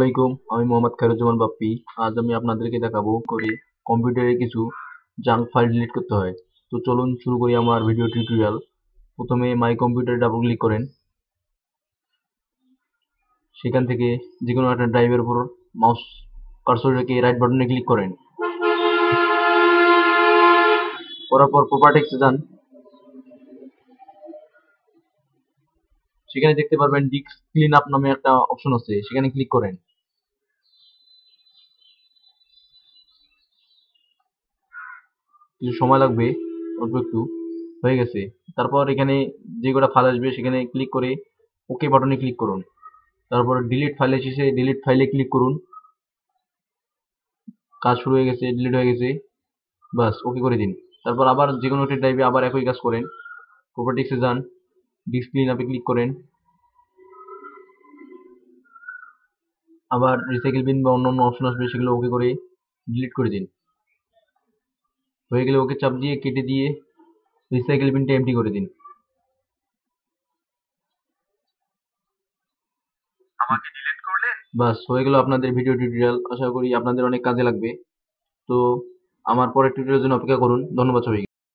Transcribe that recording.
আসসালামাইকুম আমি মোহাম্মদ খায়রুজ্জামান বাপ্পি। আজ আমি আপনাদেরকে দেখাবো করে কম্পিউটারে কিছু জাঙ্ক ফাইল ডিলিট করতে হয়। তো চলুন শুরু করি আমার ভিডিও টিউটোরিয়াল। প্রথমে মাই কম্পিউটারে ডাবল ক্লিক করেন। সেখান থেকে যে কোনো একটা ড্রাইভের উপর মাউস কার্সর রেখে রাইট বাটনে ক্লিক করেন। করার পর প্রপার্টিক্সে যান। সেখানে দেখতে পারবেন ডিস্ক ক্লিন আপ নামে একটা অপশন আছে, সেখানে ক্লিক করেন। কিছু সময় লাগবে, অল্প একটু, হয়ে গেছে। তারপর এখানে যে কটা ফাইল আসবে সেখানে ক্লিক করে ওকে বাটনে ক্লিক করুন। তারপর ডিলিট ফাইল এসেছে ডিলিট ফাইলে ক্লিক করুন। কাজ শুরু হয়ে গেছে ডিলিট হয়ে গেছে। বাস ওকে করে দিন। তারপর আবার যে কোনো একটি ড্রাইভে আবার একই কাজ করেন। প্রপার্টিক্সে যান ডিসপ্লিন আপে ক্লিক করেন। আবার রিসাইকেল বিন বা অন্য অন্য অপশন আসবে, সেগুলো ওকে করে ডিলিট করে দিন। হয়ে গেলে ওকে চাপ দিয়ে কেটে দিয়ে রিসাইকেল বিনটা এমটি করে দিন। আমাকে ডিলিট করলেন? বাস হয়ে গেল আপনাদের ভিডিও টিউটোরিয়াল আশা করি আপনাদের অনেক কাজে লাগবে। তো আমার পরের টিউটোরিয়ালের জন্য অপেক্ষা করুন। ধন্যবাদ সবাইকে।